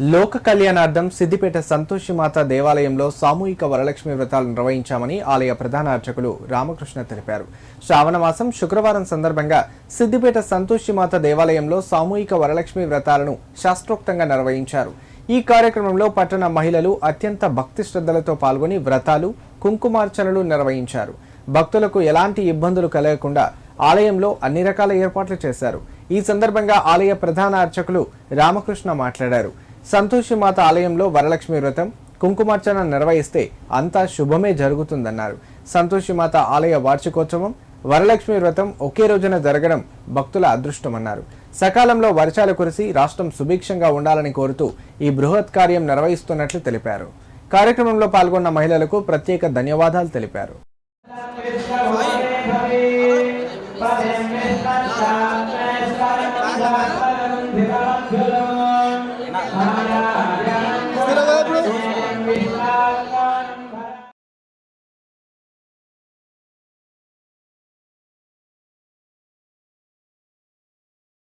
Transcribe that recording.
లోక కళ్యాణార్థం సిద్దిపేట సంతోషిమాత దేవాలయంలో సామూహిక వరలక్ష్మి వ్రతాలు నిర్వహించామని ఆలయ ప్రధాన అర్చకులు రామకృష్ణ తెలిపారు. శ్రావణమాసం శుక్రవారం సందర్భంగా సిద్దిపేట సంతోషిమాత దేవాలయంలో సామూహిక వరలక్ష్మి వ్రతాలను శాస్త్రోక్తంగా నిర్వహించారు. ఈ కార్యక్రమంలో పట్టణ మహిళలు అత్యంత భక్తి శ్రద్ధలతో పాల్గొని వ్రతాలు కుంకుమార్చనలు నిర్వహించారు. భక్తులకు ఎలాంటి ఇబ్బందులు కలగకుండా ఆలయంలో అన్ని రకాల ఏర్పాట్లు చేశారు. ఈ సందర్భంగా ఆలయ ప్రధాన అర్చకులు రామకృష్ణ మాట్లాడారు. సంతోషిమాత ఆలయంలో వరలక్ష్మి వ్రతం కుంకుమార్చన నిర్వహిస్తే అంతా శుభమే జరుగుతుందన్నారు సంతోషిమాత ఆలయ వార్షికోత్సవం వరలక్ష్మి వ్రతం ఒకే రోజున జరగడం భక్తుల అదృష్టమన్నారు సకాలంలో వర్షాలు కురిసి రాష్ట్రం సుభిక్షంగా ఉండాలని కోరుతూ ఈ బృహత్ కార్యం నిర్వహిస్తున్నట్లు తెలిపారు కార్యక్రమంలో పాల్గొన్న మహిళలకు ప్రత్యేక ధన్యవాదాలు తెలిపారు